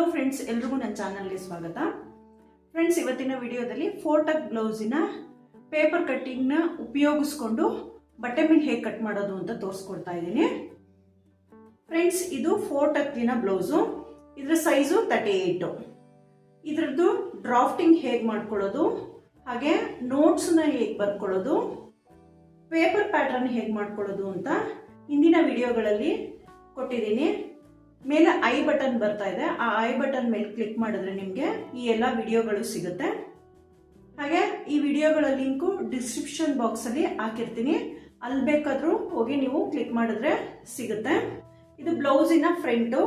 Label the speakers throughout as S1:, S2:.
S1: Hello friends ಎಲ್ರಿಗೂ ನನ್ನ ಚಾನಲ್ಗೆ ಸ್ವಾಗತ. ಫ್ರೆಂಡ್ಸ್ ಇವತ್ತಿನ ವಿಡಿಯೋದಲ್ಲಿ ಫೋಟಕ್ ಬ್ಲೌಸಿನ ಪೇಪರ್ ಕಟ್ಟಿಂಗ್ನ ಉಪಯೋಗಿಸ್ಕೊಂಡು ಬಟ್ಟೆ ಮೇಲೆ ಹೇಗೆ ಕಟ್ ಮಾಡೋದು ಅಂತ ತೋರಿಸ್ಕೊಡ್ತಾ ಇದ್ದೀನಿ. ಫ್ರೆಂಡ್ಸ್ ಇದು ಫೋಟಕ್ಕಿನ ಬ್ಲೌಸು ಇದರ ಸೈಜು ತರ್ಟಿ ಏಯ್ಟು ಇದರದ್ದು ಡ್ರಾಫ್ಟಿಂಗ್ ಹೇಗೆ ಮಾಡ್ಕೊಳ್ಳೋದು, ಹಾಗೆ ನೋಟ್ಸ್ನ ಹೇಗೆ ಬರ್ಕೊಳ್ಳೋದು ಪೇಪರ್ ಪ್ಯಾಟರ್ನ್ ಹೇಗೆ ಮಾಡ್ಕೊಳ್ಳೋದು ಅಂತ ಹಿಂದಿನ ವಿಡಿಯೋಗಳಲ್ಲಿ ಕೊಟ್ಟಿದ್ದೀನಿ. ಮೇಲೆ ಐ ಬಟನ್ ಬರ್ತಾ ಇದೆ. ಆ ಐ ಬಟನ್ ಮೇಲೆ ಕ್ಲಿಕ್ ಮಾಡಿದ್ರೆ ನಿಮಗೆ ಈ ಎಲ್ಲ ವಿಡಿಯೋಗಳು ಸಿಗುತ್ತೆ. ಹಾಗೆ ಈ ವಿಡಿಯೋಗಳ ಲಿಂಕು ಡಿಸ್ಕ್ರಿಪ್ಷನ್ ಬಾಕ್ಸಲ್ಲಿ ಹಾಕಿರ್ತೀನಿ. ಅಲ್ಲಿ ಬೇಕಾದರೂ ಹೋಗಿ ನೀವು ಕ್ಲಿಕ್ ಮಾಡಿದ್ರೆ ಸಿಗುತ್ತೆ. ಇದು ಬ್ಲೌಸಿನ ಫ್ರಂಟು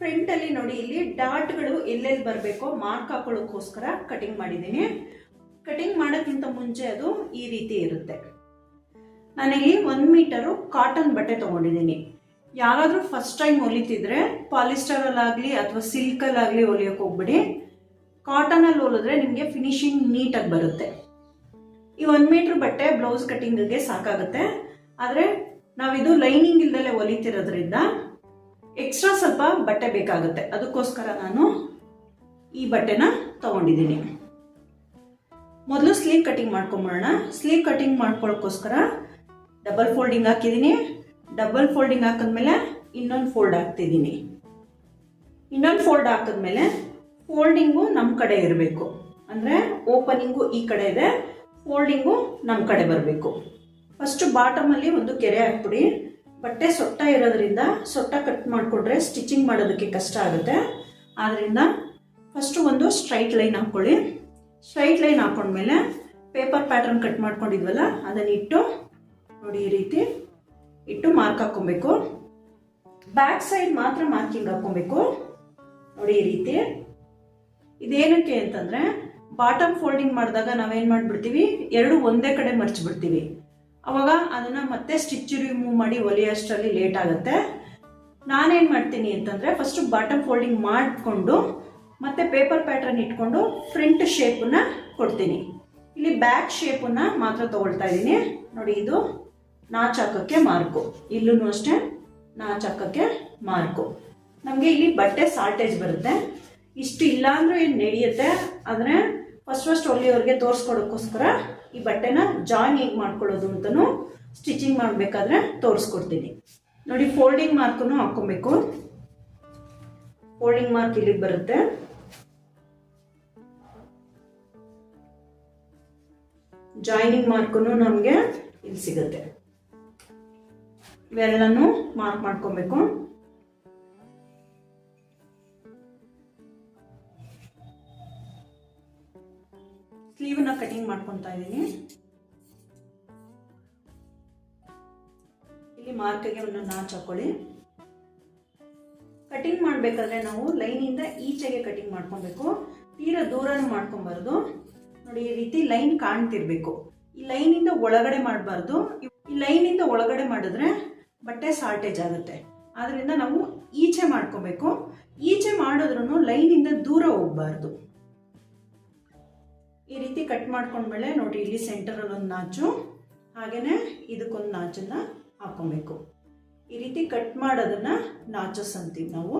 S1: ಫ್ರಂಟಲ್ಲಿ ನೋಡಿ, ಇಲ್ಲಿ ಡಾಟ್ಗಳು ಎಲ್ಲೆಲ್ಲಿ ಬರಬೇಕೋ ಮಾರ್ಕ್ ಹಾಕೊಳ್ಳೋಕ್ಕೋಸ್ಕರ ಕಟಿಂಗ್ ಮಾಡಿದ್ದೀನಿ. ಕಟಿಂಗ್ ಮಾಡೋಕ್ಕಿಂತ ಮುಂಚೆ ಅದು ಈ ರೀತಿ ಇರುತ್ತೆ. ನಾನಿಲ್ಲಿ ಒಂದು ಮೀಟರು ಕಾಟನ್ ಬಟ್ಟೆ ತೊಗೊಂಡಿದ್ದೀನಿ. ಯಾರಾದರೂ ಫಸ್ಟ್ ಟೈಮ್ ಹೊಲಿತಿದ್ರೆ ಪಾಲಿಸ್ಟರಲ್ಲಾಗಲಿ ಅಥವಾ ಸಿಲ್ಕಲ್ಲಾಗಲಿ ಹೊಲಿಯೋಕೆ ಹೋಗ್ಬಿಡಿ. ಕಾಟನಲ್ಲಿ ಹೊಲಿದ್ರೆ ನಿಮಗೆ ಫಿನಿಶಿಂಗ್ ನೀಟಾಗಿ ಬರುತ್ತೆ. ಈ ಒಂದು ಮೀಟ್ರ್ ಬಟ್ಟೆ ಬ್ಲೌಸ್ ಕಟ್ಟಿಂಗ್ಗೆ ಸಾಕಾಗುತ್ತೆ. ಆದರೆ ನಾವಿದು ಲೈನಿಂಗ್ ಇಲ್ದಲೆ ಹೊಲಿತಿರೋದ್ರಿಂದ ಎಕ್ಸ್ಟ್ರಾ ಸ್ವಲ್ಪ ಬಟ್ಟೆ ಬೇಕಾಗುತ್ತೆ. ಅದಕ್ಕೋಸ್ಕರ ನಾನು ಈ ಬಟ್ಟೆನ ತಗೊಂಡಿದ್ದೀನಿ. ಮೊದಲು ಸ್ಲೀವ್ ಕಟಿಂಗ್ ಮಾಡ್ಕೊಂಬಿಡೋಣ ಸ್ಲೀವ್ ಕಟಿಂಗ್ ಮಾಡ್ಕೊಳ್ಳೋಕ್ಕೋಸ್ಕರ ಡಬಲ್ ಫೋಲ್ಡಿಂಗ್ ಹಾಕಿದ್ದೀನಿ. ಡಬಲ್ ಫೋಲ್ಡಿಂಗ್ ಹಾಕಿದ್ಮೇಲೆ ಇನ್ನೊಂದು ಫೋಲ್ಡ್ ಹಾಕ್ತಿದ್ದೀನಿ. ಇನ್ನೊಂದು ಫೋಲ್ಡ್ ಹಾಕಿದ್ಮೇಲೆ ಫೋಲ್ಡಿಂಗು ನಮ್ಮ ಕಡೆ ಇರಬೇಕು. ಅಂದರೆ ಓಪನಿಂಗು ಈ ಕಡೆ ಇದೆ, ಫೋಲ್ಡಿಂಗು ನಮ್ಮ ಕಡೆ ಬರಬೇಕು. ಫಸ್ಟು ಬಾಟಮಲ್ಲಿ ಒಂದು ಕೆರೆ ಹಾಕ್ಬಿಡಿ. ಬಟ್ಟೆ ಸೊಟ್ಟ ಇರೋದ್ರಿಂದ ಸೊಟ್ಟ ಕಟ್ ಮಾಡಿಕೊಂಡ್ರೆ ಸ್ಟಿಚಿಂಗ್ ಮಾಡೋದಕ್ಕೆ ಕಷ್ಟ ಆಗುತ್ತೆ. ಆದ್ದರಿಂದ ಫಸ್ಟು ಒಂದು ಸ್ಟ್ರೈಟ್ ಲೈನ್ ಹಾಕ್ಕೊಳ್ಳಿ. ಸ್ಟ್ರೈಟ್ ಲೈನ್ ಹಾಕೊಂಡ್ಮೇಲೆ ಪೇಪರ್ ಪ್ಯಾಟರ್ನ್ ಕಟ್ ಮಾಡ್ಕೊಂಡಿದ್ವಲ್ಲ, ಅದನ್ನಿಟ್ಟು ನೋಡಿ ಈ ರೀತಿ ಇಟ್ಟು ಮಾರ್ಕ್ ಹಾಕೊಬೇಕು ಬ್ಯಾಕ್ ಸೈಡ್ ಮಾತ್ರ ಮಾರ್ಕಿಂಗ್ ಹಾಕೊಬೇಕು ನೋಡಿ ಈ ರೀತಿ. ಇದೇನಕ್ಕೆ ಅಂತಂದ್ರೆ ಬಾಟಮ್ ಫೋಲ್ಡಿಂಗ್ ಮಾಡಿದಾಗ ನಾವೇನ್ ಮಾಡ್ಬಿಡ್ತೀವಿ? ಎರಡು ಒಂದೇ ಕಡೆ ಮರ್ಚ್ಬಿಡ್ತೀವಿ. ಅವಾಗ ಅದನ್ನ ಮತ್ತೆ ಸ್ಟಿಚ್ ರಿಮೂವ್ ಮಾಡಿ ಹೊಲಿಯೋಷ್ಟರಲ್ಲಿ ಲೇಟ್ ಆಗುತ್ತೆ. ನಾನೇನ್ ಮಾಡ್ತೀನಿ ಅಂತಂದ್ರೆ ಫಸ್ಟ್ ಬಾಟಮ್ ಫೋಲ್ಡಿಂಗ್ ಮಾಡಿಕೊಂಡು, ಮತ್ತೆ ಪೇಪರ್ ಪ್ಯಾಟರ್ನ್ ಇಟ್ಕೊಂಡು ಫ್ರಂಟ್ ಶೇಪನ್ನ ಕೊಡ್ತೀನಿ. ಇಲ್ಲಿ ಬ್ಯಾಕ್ ಶೇಪನ್ನ ಮಾತ್ರ ತಗೊಳ್ತಾ ಇದ್ದೀನಿ. ನೋಡಿ ಇದು. ನಾಚ್ ಹಾಕೋಕ್ಕೆ ಮಾರ್ಕು. ಇಲ್ಲೂ ಅಷ್ಟೇ ನಾಚಾಕಕ್ಕೆ ಮಾರ್ಕು. ನಮಗೆ ಇಲ್ಲಿ ಬಟ್ಟೆ ಸಾರ್ಟೇಜ್ ಬರುತ್ತೆ. ಇಷ್ಟು ಇಲ್ಲ ಏನು ನಡೆಯುತ್ತೆ ಆದರೆ ಫಸ್ಟ್ ಫಸ್ಟ್ ಹೊಲಿಯೋರಿಗೆ ತೋರಿಸ್ಕೊಡೋಕ್ಕೋಸ್ಕರ ಈ ಬಟ್ಟೆನ ಜಾಯಿನ್ ಹೇಗೆ ಮಾಡ್ಕೊಳ್ಳೋದು ಅಂತಲೂ ಸ್ಟಿಚಿಂಗ್ ಮಾಡಬೇಕಾದ್ರೆ ತೋರಿಸ್ಕೊಡ್ತೀನಿ. ನೋಡಿ ಫೋಲ್ಡಿಂಗ್ ಮಾರ್ಕನ್ನು ಹಾಕ್ಕೊಬೇಕು. ಫೋಲ್ಡಿಂಗ್ ಮಾರ್ಕ್ ಇಲ್ಲಿಗೆ ಬರುತ್ತೆ. ಜಾಯಿನಿಂಗ್ ಮಾರ್ಕನ್ನು ನಮಗೆ ಇಲ್ಲಿ ಸಿಗುತ್ತೆ. ಇವೆಲ್ಲನೂ ಮಾರ್ಕ್ ಮಾಡ್ಕೊಬೇಕು. ಸ್ಲೀವ್ನ ಕಟಿಂಗ್ ಮಾಡ್ಕೊತಾ ಇದ್ದೀನಿ. ಇಲ್ಲಿ ಮಾರ್ಕ್ಗೆ ಒಂದು ನಾಚ್ ಹಾಕೊಳ್ಳಿ. ಕಟಿಂಗ್ ಮಾಡಬೇಕಾದ್ರೆ ನಾವು ಲೈನಿಂದ ಈಚೆಗೆ ಕಟಿಂಗ್ ಮಾಡ್ಕೊಬೇಕು ತೀರಾ ದೂರನೂ ಮಾಡ್ಕೊಬಾರ್ದು ನೋಡಿ, ಈ ರೀತಿ ಲೈನ್ ಕಾಣ್ತಿರ್ಬೇಕು. ಈ ಲೈನಿಂದ ಒಳಗಡೆ ಮಾಡಬಾರ್ದು. ಈ ಲೈನಿಂದ ಒಳಗಡೆ ಮಾಡಿದ್ರೆ ಬಟ್ಟೆ ಶಾರ್ಟೇಜ್ ಆಗುತ್ತೆ. ಆದ್ರಿಂದ ನಾವು ಈಚೆ ಮಾಡ್ಕೋಬೇಕು. ಈಚೆ ಮಾಡಿದ್ರು ಲೈನಿಂದ ದೂರ ಹೋಗ್ಬಾರ್ದು. ಈ ರೀತಿ ಕಟ್ ಮಾಡ್ಕೊಂಡ್ಮೇಲೆ ನೋಡಿ ಇಲ್ಲಿ ಸೆಂಟರಲ್ಲಿ ಒಂದು ನಾಚು. ಹಾಗೇನೆ ಇದಕ್ಕೊಂದು ನಾಚನ್ನ ಹಾಕೊಬೇಕು. ಈ ರೀತಿ ಕಟ್ ಮಾಡೋದನ್ನ ನಾಚಸ್ ಅಂತೀವಿ ನಾವು.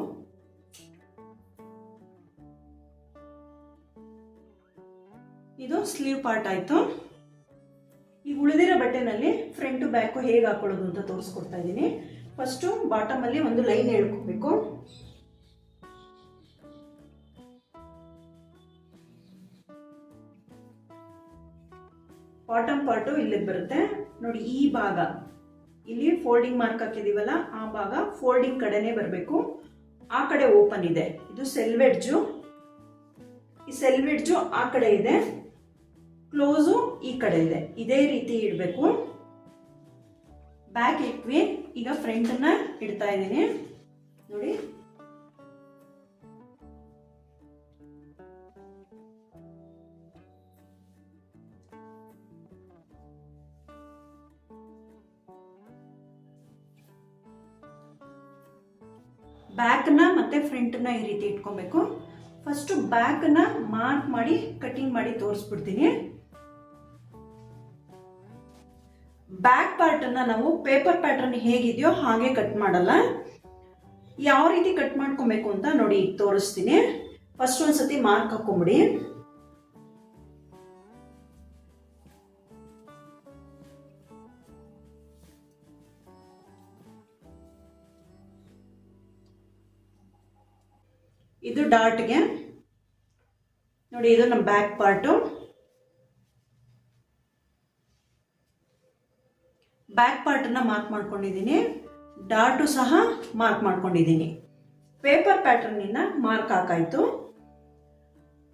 S1: ಇದು ಸ್ಲೀವ್ ಪಾರ್ಟ್ ಆಯ್ತು. ಈಗ ಉಳಿದಿರೋ ಬಟ್ಟೆನಲ್ಲಿ ಫ್ರಂಟ್ ಬ್ಯಾಕು ಹೇಗೆ ಹಾಕೊಳ್ಳೋದು ಅಂತ ತೋರಿಸ್ಕೊಡ್ತಾ ಇದ್ದೀನಿ. ಫಸ್ಟು ಬಾಟಮಲ್ಲಿ ಒಂದು ಲೈನ್ ಹೇಳ್ಕೋಬೇಕು. ಬಾಟಮ್ ಪಾರ್ಟು ಇಲ್ಲಿಗೆ ಬರುತ್ತೆ. ನೋಡಿ, ಈ ಭಾಗ. ಇಲ್ಲಿ ಫೋಲ್ಡಿಂಗ್ ಮಾರ್ಕ್ ಹಾಕಿದೀವಲ್ಲ, ಆ ಭಾಗ ಫೋಲ್ಡಿಂಗ್ ಕಡೆನೇ ಬರಬೇಕು. ಆ ಕಡೆ ಓಪನ್ ಇದೆ. ಇದು ಸೆಲ್ವೆಡ್ಜು ಈ ಸೆಲ್ವೆಡ್ಜು ಆ ಕಡೆ ಇದೆ. ಕ್ಲೋಸು ಈ ಕಡೆ ಇದೆ. ಇದೇ ರೀತಿ ಇಡಬೇಕು. ಬ್ಯಾಕ್ ಇಟ್ವಿ ಈಗ ಫ್ರಂಟನ್ನ ಇಡ್ತಾ ಇದ್ದೀನಿ. ನೋಡಿ. ಬ್ಯಾಕ್ನ ಮತ್ತೆ ಫ್ರಂಟ್ನ ಈ ರೀತಿ ಇಟ್ಕೊಬೇಕು. ಫಸ್ಟು ಬ್ಯಾಕ್ನ ಮಾರ್ಕ್ ಮಾಡಿ ಕಟಿಂಗ್ ಮಾಡಿ ತೋರಿಸ್ಬಿಡ್ತೀನಿ. ನಾವು ಪೇಪರ್ ಪ್ಯಾಟರ್ನ್ ಹೇಗಿದೆಯೋ ಹಾಗೆ ಕಟ್ ಮಾಡಲ್ಲ. ಯಾವ ರೀತಿ ಕಟ್ ಮಾಡ್ಕೊಬೇಕು ಅಂತ ನೋಡಿ ತೋರಿಸ್ತೀನಿ. ಫಸ್ಟ್ ಒಂದ್ಸತಿ ಮಾರ್ಕ್ ಹಾಕೊಂಬಿಡಿ. ಇದು ಡಾಟ್ಗೆ ನೋಡಿ ಇದು ನಮ್ಮ ಬ್ಯಾಕ್ ಪಾರ್ಟು ಪಾರ್ಟನ್ನ ಮಾರ್ಕ್ ಮಾಡ್ಕೊಂಡಿದ್ದೀನಿ. ಡಾಟು ಸಹ ಮಾರ್ಕ್ ಮಾಡ್ಕೊಂಡಿದ್ದೀನಿ. ಪೇಪರ್ ಪ್ಯಾಟರ್ನಿಂದ ಮಾರ್ಕ್ ಹಾಕಾಯಿತು.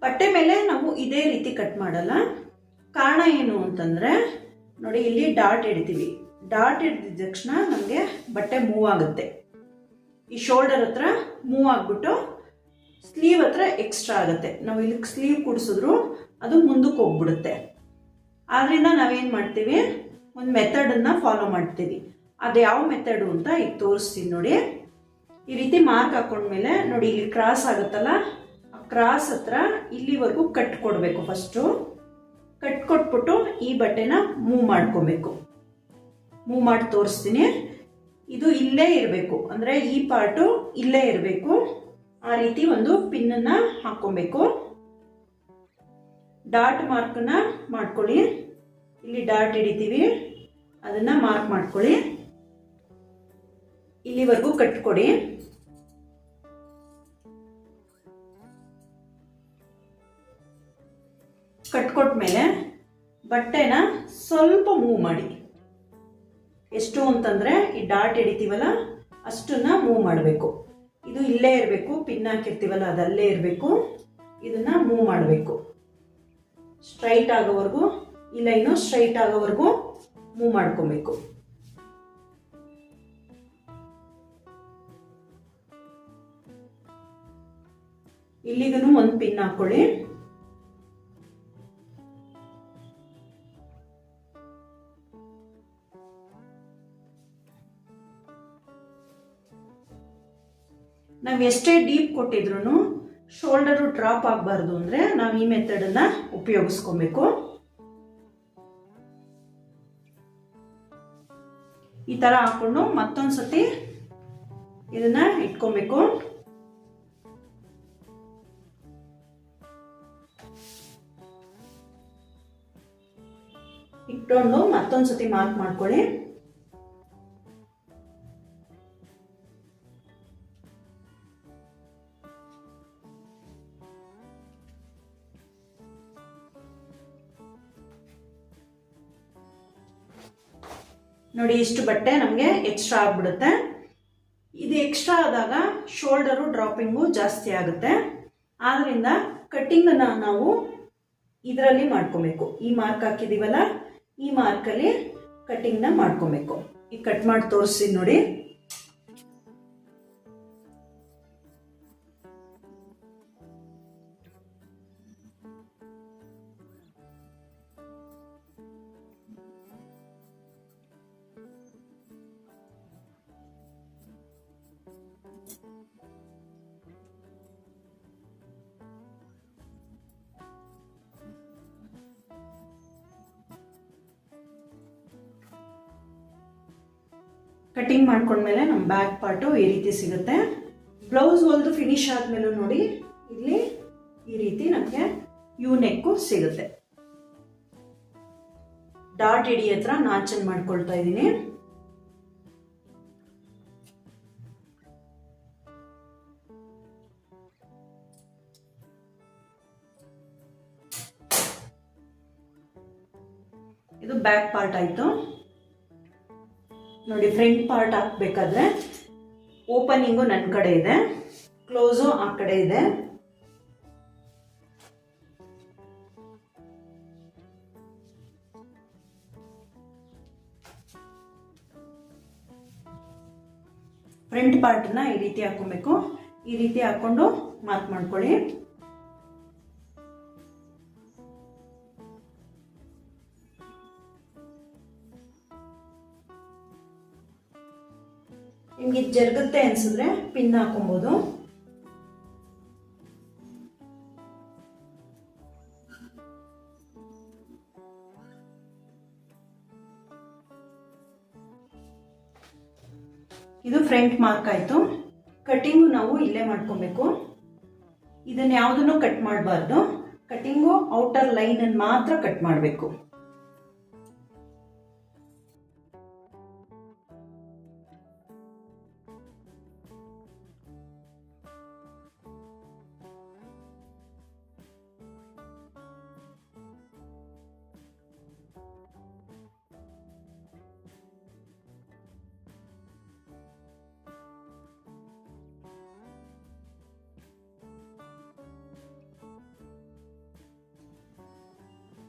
S1: ಬಟ್ಟೆ ಮೇಲೆ ನಾವು ಇದೇ ರೀತಿ ಕಟ್ ಮಾಡಲ್ಲ. ಕಾರಣ ಏನು ಅಂತಂದರೆ, ನೋಡಿ ಇಲ್ಲಿ ಡಾಟ್ ಇಡ್ತೀವಿ. ಡಾಟ್ ಹಿಡಿದ ತಕ್ಷಣ ನಮಗೆ ಬಟ್ಟೆ ಮೂವ್ ಆಗುತ್ತೆ. ಈ ಶೋಲ್ಡರ್ ಹತ್ರ ಮೂವ್ ಆಗಿಬಿಟ್ಟು ಸ್ಲೀವ್ ಹತ್ರ ಎಕ್ಸ್ಟ್ರಾ ಆಗುತ್ತೆ. ನಾವು ಇಲ್ಲಿ ಸ್ಲೀವ್ ಕುಡಿಸಿದ್ರು ಅದು ಮುಂದಕ್ಕೆ ಹೋಗ್ಬಿಡುತ್ತೆ. ಆದ್ರಿಂದ ನಾವೇನು ಮಾಡ್ತೀವಿ? ಒಂದು ಮೆಥಡನ್ನು ಫಾಲೋ ಮಾಡ್ತೀವಿ. ಅದು ಯಾವ ಮೆಥಡು ಅಂತ ಈಗ ತೋರಿಸ್ತೀನಿ ನೋಡಿ. ಈ ರೀತಿ ಮಾರ್ಕ್ ಹಾಕೊಂಡ್ಮೇಲೆ ನೋಡಿ ಇಲ್ಲಿ ಕ್ರಾಸ್ ಆಗುತ್ತಲ್ಲ? ಆ ಕ್ರಾಸ್ ಹತ್ರ ಇಲ್ಲಿವರೆಗೂ ಕಟ್ ಕೊಡಬೇಕು ಫಸ್ಟು ಕಟ್ ಕೊಟ್ಬಿಟ್ಟು ಈ ಬಟ್ಟೆನ ಮೂವ್ ಮಾಡ್ಕೊಬೇಕು. ಮೂವ್ ಮಾಡಿ ತೋರಿಸ್ತೀನಿ. ಇದು ಇಲ್ಲೇ ಇರಬೇಕು. ಅಂದರೆ ಈ ಪಾರ್ಟು ಇಲ್ಲೇ ಇರಬೇಕು. ಆ ರೀತಿ ಒಂದು ಪಿನ್ನನ್ನು ಹಾಕ್ಕೊಬೇಕು ಡಾಟ್ ಮಾರ್ಕನ್ನ ಮಾಡ್ಕೊಳ್ಳಿ. ಇಲ್ಲಿ ಡಾಟ್ ಹಿಡಿತೀವಿ. ಅದನ್ನ ಮಾರ್ಕ್ ಮಾಡ್ಕೊಳ್ಳಿ. ಇಲ್ಲಿವರೆಗೂ ಕಟ್ಕೊಡಿ. ಕಟ್ಕೊಟ್ಮೇಲೆ ಬಟ್ಟೆನ ಸ್ವಲ್ಪ ಮೂವ್ ಮಾಡಿ. ಎಷ್ಟು ಅಂತಂದ್ರೆ ಈ ಡಾಟ್ ಹಿಡಿತೀವಲ್ಲ, ಅಷ್ಟನ್ನ ಮೂವ್ ಮಾಡಬೇಕು. ಇದು ಇಲ್ಲೇ ಇರಬೇಕು, ಪಿನ್ ಹಾಕಿರ್ತೀವಲ್ಲ, ಅದಲ್ಲೇ ಇರಬೇಕು. ಇದನ್ನ ಮೂವ್ ಮಾಡಬೇಕು. ಸ್ಟ್ರೈಟ್ ಆಗೋವರೆಗೂ ಈ ಲೈನು ಸ್ಟ್ರೈಟ್ ಆಗೋವರೆಗೂ ಮೂವ್ ಮಾಡ್ಕೊಬೇಕು. ಇಲ್ಲಿಗೂ ಒಂದು ಪಿನ್ ಹಾಕೊಳ್ಳಿ. ನಾವು ಎಷ್ಟೇ ಡೀಪ್ ಕೊಟ್ಟಿದ್ರು ಶೋಲ್ಡರು ಡ್ರಾಪ್ ಆಗಬಾರ್ದು ಅಂದರೆ ನಾವು ಈ ಮೆಥಡನ್ನು ಉಪಯೋಗಿಸ್ಕೊಬೇಕು. ಈ ಥರ ಹಾಕೊಂಡು ಮತ್ತೊಂದು ಸತಿ ಇದನ್ನ ಇಟ್ಕೊಬೇಕು. ಇಟ್ಕೊಂಡು ಮತ್ತೊಂದು ಸತಿ ಮಾರ್ಕ್ ಮಾಡ್ಕೊಳ್ಳಿ. ನೋಡಿ ಇಷ್ಟು ಬಟ್ಟೆ ನಮಗೆ ಎಕ್ಸ್ಟ್ರಾ ಆಗ್ಬಿಡುತ್ತೆ. ಇದು ಎಕ್ಸ್ಟ್ರಾ ಆದಾಗ ಶೋಲ್ಡರು ಡ್ರಾಪಿಂಗು ಜಾಸ್ತಿ ಆಗುತ್ತೆ. ಆದ್ದರಿಂದ ಕಟ್ಟಿಂಗನ್ನ ನಾವು ಇದರಲ್ಲಿ ಮಾಡ್ಕೊಬೇಕು. ಈ ಮಾರ್ಕ್ ಹಾಕಿದೀವಲ್ಲ, ಈ ಮಾರ್ಕಲ್ಲಿ ಕಟ್ಟಿಂಗ್ನ ಮಾಡ್ಕೊಬೇಕು. ಈಗ ಕಟ್ ಮಾಡಿ ತೋರಿಸಿ ನೋಡಿ. ಕಟಿಂಗ್ ಮಾಡ್ಕೊಂಡ್ಮೇಲೆ ನಮ್ಮ ಬ್ಯಾಕ್ ಪಾರ್ಟು ಈ ರೀತಿ ಸಿಗುತ್ತೆ. ಬ್ಲೌಸ್ ಹೊಲ್ದು ಫಿನಿಶ್ ಆದ್ಮೇಲೂ ನೋಡಿ, ಇಲ್ಲಿ ಈ ರೀತಿ ನಮಗೆ ಯು ನೆಕ್ಕು ಸಿಗುತ್ತೆ. ಡಾಟ್ ಇಡಿ ಹತ್ರ ನಾಚನ್ ಮಾಡ್ಕೊಳ್ತಾ ಇದ್ದೀನಿ. ಇದು ಬ್ಯಾಕ್ ಪಾರ್ಟ್ ಆಯ್ತು. ನೋಡಿ ಫ್ರಂಟ್ ಪಾರ್ಟ್ ಹಾಕ್ಬೇಕಾದ್ರೆ ಓಪನಿಂಗು ನನ್ನ ಕಡೆ ಇದೆ ಕ್ಲೋಸು ಆ ಕಡೆ ಇದೆ. ಫ್ರಂಟ್ ಪಾರ್ಟ್ನ ಈ ರೀತಿ ಹಾಕೊಬೇಕು ಈ ರೀತಿ ಹಾಕೊಂಡು ಮಾರ್ಕ್ ಮಾಡ್ಕೊಳ್ಳಿ. ಜರುಗುತ್ತೆ ಅನ್ಸಿದ್ರೆ ಪಿನ್ ಹಾಕೊಬೋದು. ಇದು ಫ್ರಂಟ್ ಮಾರ್ಕ್ ಆಯ್ತು. ಕಟಿಂಗು ನಾವು ಇಲ್ಲೇ ಮಾಡ್ಕೊಬೇಕು. ಇದನ್ನ ಯಾವುದನ್ನು ಕಟ್ ಮಾಡಬಾರ್ದು. ಕಟಿಂಗು ಔಟರ್ ಲೈನ್ ಅನ್ನು ಮಾತ್ರ ಕಟ್ ಮಾಡಬೇಕು.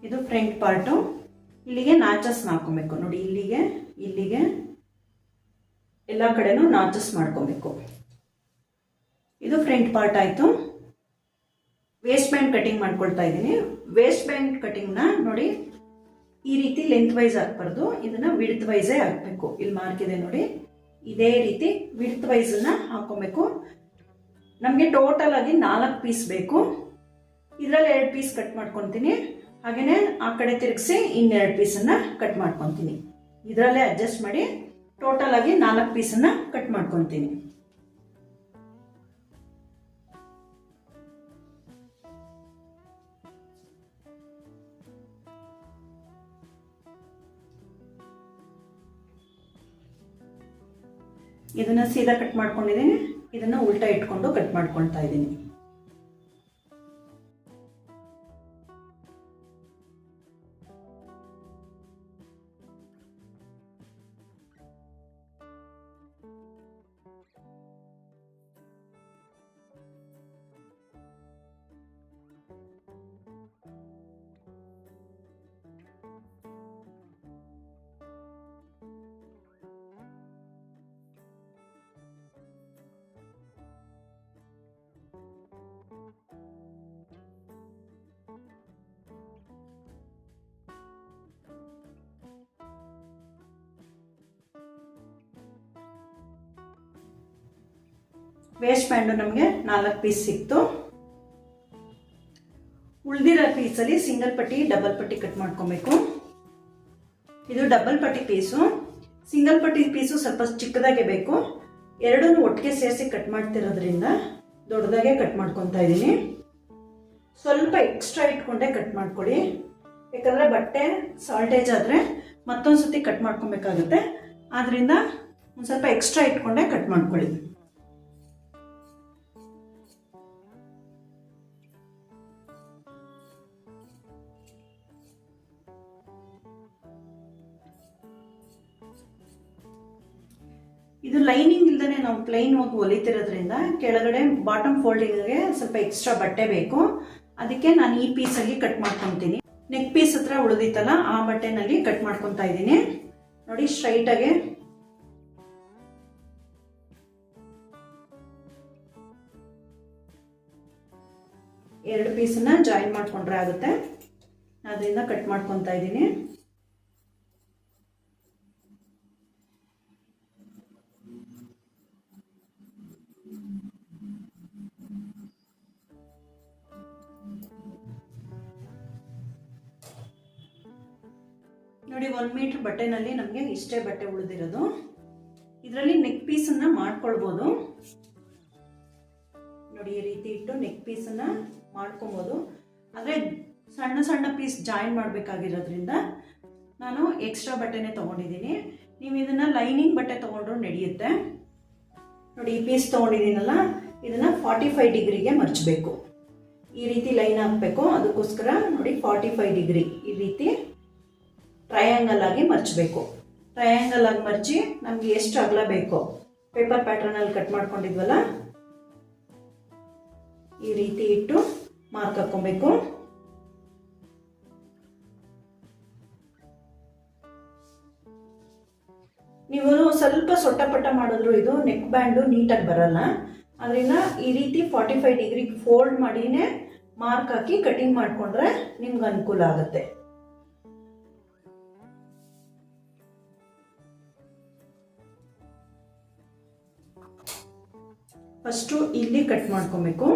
S1: ಇದು ಫ್ರಂಟ್ ಪಾರ್ಟು. ಇಲ್ಲಿಗೆ ನಾಚಸ್ ಹಾಕೊಬೇಕು ನೋಡಿ, ಇಲ್ಲಿಗೆ ಇಲ್ಲಿಗೆ ಎಲ್ಲ ಕಡೆನೂ ನಾಚಸ್ ಮಾಡ್ಕೊಬೇಕು. ಇದು ಫ್ರಂಟ್ ಪಾರ್ಟ್ ಆಯಿತು. ವೇಸ್ಟ್ ಬ್ಯಾಂಡ್ ಕಟಿಂಗ್ ಮಾಡ್ಕೊಳ್ತಾ ಇದ್ದೀನಿ. ವೇಸ್ಟ್ ಬ್ಯಾಂಡ್ ಕಟಿಂಗ್ನ ನೋಡಿ, ಈ ರೀತಿ ಲೆಂತ್ ವೈಸ್ ಹಾಕ್ಬಾರ್ದು ಇದನ್ನ ವಿಡ್ತ್ ವೈಸೇ ಹಾಕಬೇಕು. ಇಲ್ಲಿ ಮಾರ್ಕ್ ಇದೆ ನೋಡಿ. ಇದೇ ರೀತಿ ವಿಡ್ತ್ ವೈಸನ್ನು ಹಾಕೊಬೇಕು ನಮಗೆ ಟೋಟಲ್ ಆಗಿ ನಾಲ್ಕು ಪೀಸ್ ಬೇಕು. ಇದರಲ್ಲಿ ಎರಡು ಪೀಸ್ ಕಟ್ ಮಾಡ್ಕೊತೀನಿ. ಹಾಗೆಯೇ ಆ ಕಡೆ ತಿರುಗಿಸಿ ಇನ್ನೆರಡು ಪೀಸನ್ನು ಕಟ್ ಮಾಡ್ಕೊತೀನಿ. ಇದರಲ್ಲೇ ಅಡ್ಜಸ್ಟ್ ಮಾಡಿ ಟೋಟಲ್ ಆಗಿ ನಾಲ್ಕು ಪೀಸನ್ನು ಕಟ್ ಮಾಡ್ಕೊತೀನಿ. ಇದನ್ನ ಸೀದಾ ಕಟ್ ಮಾಡ್ಕೊಂಡಿದ್ದೀನಿ. ಇದನ್ನ ಉಲ್ಟಾ ಇಟ್ಕೊಂಡು ಕಟ್ ಮಾಡ್ಕೊಳ್ತಾ ಇದ್ದೀನಿ. ವೇಸ್ಟ್ ಬ್ಯಾಂಡು ನಮಗೆ ನಾಲ್ಕು ಪೀಸ್ ಸಿಕ್ತು. ಉಳಿದಿರೋ ಪೀಸಲ್ಲಿ ಸಿಂಗಲ್ ಪಟ್ಟಿ ಡಬಲ್ ಪಟ್ಟಿ ಕಟ್ ಮಾಡ್ಕೊಬೇಕು. ಇದು ಡಬಲ್ ಪಟ್ಟಿ ಪೀಸು ಸಿಂಗಲ್ ಪಟ್ಟಿ ಪೀಸು ಸ್ವಲ್ಪ ಚಿಕ್ಕದಾಗೆ ಬೇಕು. ಎರಡನ್ನೂ ಒಟ್ಟಿಗೆ ಸೇರಿಸಿ ಕಟ್ ಮಾಡ್ತಿರೋದ್ರಿಂದ ದೊಡ್ಡದಾಗೆ ಕಟ್ ಮಾಡ್ಕೊತಾ ಇದ್ದೀನಿ. ಸ್ವಲ್ಪ ಎಕ್ಸ್ಟ್ರಾ ಇಟ್ಕೊಂಡೆ ಕಟ್ ಮಾಡ್ಕೊಳ್ಳಿ. ಯಾಕಂದರೆ ಬಟ್ಟೆ ಸಾಲ್ಟೇಜ್ ಆದರೆ ಮತ್ತೊಂದು ಸತಿ ಕಟ್ ಮಾಡ್ಕೊಬೇಕಾಗುತ್ತೆ. ಆದ್ದರಿಂದ ಒಂದು ಸ್ವಲ್ಪ ಎಕ್ಸ್ಟ್ರಾ ಇಟ್ಕೊಂಡೆ ಕಟ್ ಮಾಡ್ಕೊಳ್ಳಿ. ಇದು ಲೈನಿಂಗ್ ಇಲ್ದೇ ನಾವು ಪ್ಲೈನ್ ಹೋಗಿ ಹೊಲಿತಿರೋದ್ರಿಂದ ಕೆಳಗಡೆ ಬಾಟಮ್ ಫೋಲ್ಡಿಂಗ್ಗೆ ಸ್ವಲ್ಪ ಎಕ್ಸ್ಟ್ರಾ ಬಟ್ಟೆ ಬೇಕು. ಅದಕ್ಕೆ ನಾನು ಈ ಪೀಸಲ್ಲಿ ಕಟ್ ಮಾಡ್ಕೊತೀನಿ. ನೆಕ್ ಪೀಸ್ ಹತ್ರ ಉಳಿದಿತ್ತಲ್ಲ, ಆ ಬಟ್ಟೆನಲ್ಲಿ ಕಟ್ ಮಾಡ್ಕೊತಾ ಇದ್ದೀನಿ. ನೋಡಿ ಸ್ಟ್ರೈಟಾಗೆ ಎರಡು ಪೀಸನ್ನ ಜಾಯಿನ್ ಮಾಡ್ಕೊಂಡ್ರೆ ಆಗುತ್ತೆ. ಅದರಿಂದ ಕಟ್ ಮಾಡ್ಕೊತಾ ಇದ್ದೀನಿ. ನೋಡಿ ಒನ್ ಮೀಟ್ರ್ ಬಟ್ಟೆನಲ್ಲಿ ನಮಗೆ ಇಷ್ಟೇ ಬಟ್ಟೆ ಉಳಿದಿರೋದು. ಇದರಲ್ಲಿ ನೆಕ್ ಪೀಸನ್ನು ಮಾಡ್ಕೊಳ್ಬೋದು. ನೋಡಿ, ಈ ರೀತಿ ಇಟ್ಟು ನೆಕ್ ಪೀಸನ್ನು ಮಾಡ್ಕೊಬೋದು ಆದರೆ ಸಣ್ಣ ಸಣ್ಣ ಪೀಸ್ ಜಾಯಿನ್ ಮಾಡಬೇಕಾಗಿರೋದ್ರಿಂದ ನಾನು ಎಕ್ಸ್ಟ್ರಾ ಬಟ್ಟೆನೇ ತೊಗೊಂಡಿದ್ದೀನಿ. ನೀವು ಇದನ್ನು ಲೈನಿಂಗ್ ಬಟ್ಟೆ ತೊಗೊಂಡ್ರು ನಡೆಯುತ್ತೆ. ನೋಡಿ, ಈ ಪೀಸ್ ತೊಗೊಂಡಿದ್ದೀನಲ್ಲ, ಇದನ್ನು ಫಾರ್ಟಿ ಫೈವ್ ಡಿಗ್ರಿಗೆ ಮರ್ಚಬೇಕು. ಈ ರೀತಿ ಲೈನ್ ಹಾಕಬೇಕು. ಅದಕ್ಕೋಸ್ಕರ ನೋಡಿ ಫಾರ್ಟಿ ಫೈವ್ ಡಿಗ್ರಿ ಈ ರೀತಿ ಟ್ರಯಾಂಗಲ್ ಆಗಿ ಮರ್ಚಬೇಕು. ಟ್ರಯಾಂಗಲ್ ಆಗಿ ಮರ್ಚಿ ನಮಗೆ ಎಷ್ಟು ಅಗಲ ಬೇಕೋ ಪೇಪರ್ ಅಲ್ಲಿ ಕಟ್ ಮಾಡ್ಕೊಂಡಿದ್ವಲ್ಲ, ಈ ರೀತಿ ಇಟ್ಟು ಮಾರ್ಕ್ ಹಾಕೊಬೇಕು ನೀವು ಸ್ವಲ್ಪ ಸೊಟ್ಟ ಪಟ್ಟ ಮಾಡಿದ್ರು ಇದು ನೆಕ್ ಬ್ಯಾಂಡು ನೀಟಾಗಿ ಬರಲ್ಲ. ಅದರಿಂದ ಈ ರೀತಿ ಫಾರ್ಟಿ ಫೈವ್ ಡಿಗ್ರಿ ಫೋಲ್ಡ್ ಮಾಡಿನೇ ಮಾರ್ಕ್ ಹಾಕಿ ಕಟಿಂಗ್ ಮಾಡಿಕೊಂಡ್ರೆ ನಿಮ್ಗೆ ಅನುಕೂಲ ಆಗುತ್ತೆ. ಫಸ್ಟು ಇಲ್ಲಿ ಕಟ್ ಮಾಡ್ಕೊಬೇಕು.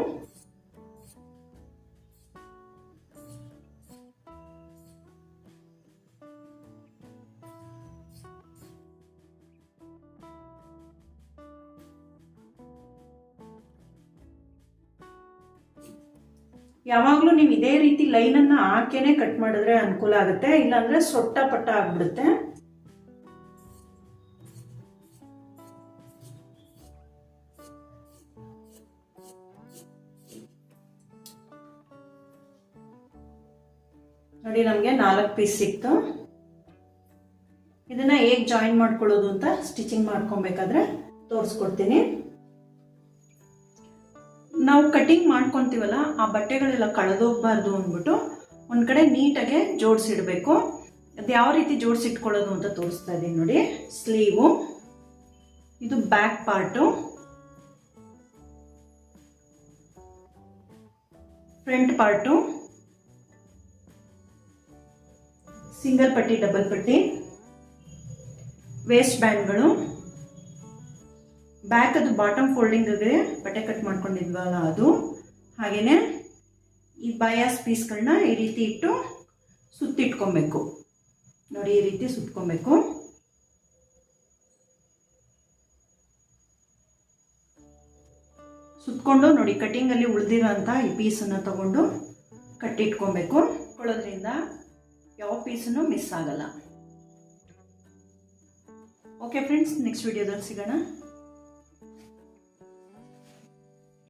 S1: ಯಾವಾಗಲೂ ನೀವು ಇದೇ ರೀತಿ ಲೈನನ್ನು ಹಾಕೇನೆ ಕಟ್ ಮಾಡಿದ್ರೆ ಅನುಕೂಲ ಆಗುತ್ತೆ, ಇಲ್ಲಾಂದರೆ ಸೊಟ್ಟ ಪಟ್ಟ ಆಗ್ಬಿಡುತ್ತೆ. ಪೀಸ್ ಸಿಕ್ತು ಇದನ್ನ ಹೇಗೆ ಜಾಯಿನ್ ಮಾಡ್ಕೊಳ್ಳೋದು ಅಂತ ಸ್ಟಿಚಿಂಗ್ ಮಾಡ್ಕೊಬೇಕಾದ್ರೆ ತೋರಿಸ್ಕೊಡ್ತೀನಿ. ನಾವು ಕಟಿಂಗ್ ಮಾಡ್ಕೊತೀವಲ್ಲ, ಆ ಬಟ್ಟೆಗಳೆಲ್ಲ ಕಳೆದೋಗ್ಬಾರ್ದು ಅಂದ್ಬಿಟ್ಟು ಒಂದು ಕಡೆ ನೀಟಾಗೆ ಜೋಡಿಸಿಡ್ಬೇಕು. ಅದು ಯಾವ ರೀತಿ ಜೋಡಿಸಿಟ್ಕೊಳ್ಳೋದು ಅಂತ ತೋರಿಸ್ತಾ ಇದ್ದೀನಿ ನೋಡಿ. ಸ್ಲೀವು, ಇದು back part front part single ಪಟ್ಟಿ, ಡಬಲ್ ಪಟ್ಟಿ. ವೇಸ್ಟ್ ಬ್ಯಾಂಡ್ಗಳು ಬ್ಯಾಕ್ ಅದು ಬಾಟಮ್ ಫೋಲ್ಡಿಂಗ್ಗೆ ಬಟ್ಟೆ ಕಟ್ ಮಾಡ್ಕೊಂಡಿದ್ವಲ್ಲ ಅದು. ಹಾಗೇನೆ ಈ ಬಯಾಸ್ ಪೀಸ್ಗಳನ್ನ ಈ ರೀತಿ ಇಟ್ಟು ಸುತ್ತಿಟ್ಕೊಬೇಕು. ನೋಡಿ, ಈ ರೀತಿ ಸುತ್ಕೊಬೇಕು. ಸುತ್ಕೊಂಡು ನೋಡಿ ಕಟಿಂಗಲ್ಲಿ ಉಳಿದಿರೋಂಥ ಈ ಪೀಸನ್ನು ತಗೊಂಡು ಕಟ್ಟಿಟ್ಕೊಬೇಕು ಇಟ್ಕೊಳ್ಳೋದ್ರಿಂದ ಯಾವ ಪೀಸನ್ನು ಮಿಸ್ ಆಗಲ್ಲ. ಓಕೆ ಫ್ರೆಂಡ್ಸ್ ನೆಕ್ಸ್ಟ್ ವಿಡಿಯೋದಲ್ಲಿ ಸಿಗೋಣ.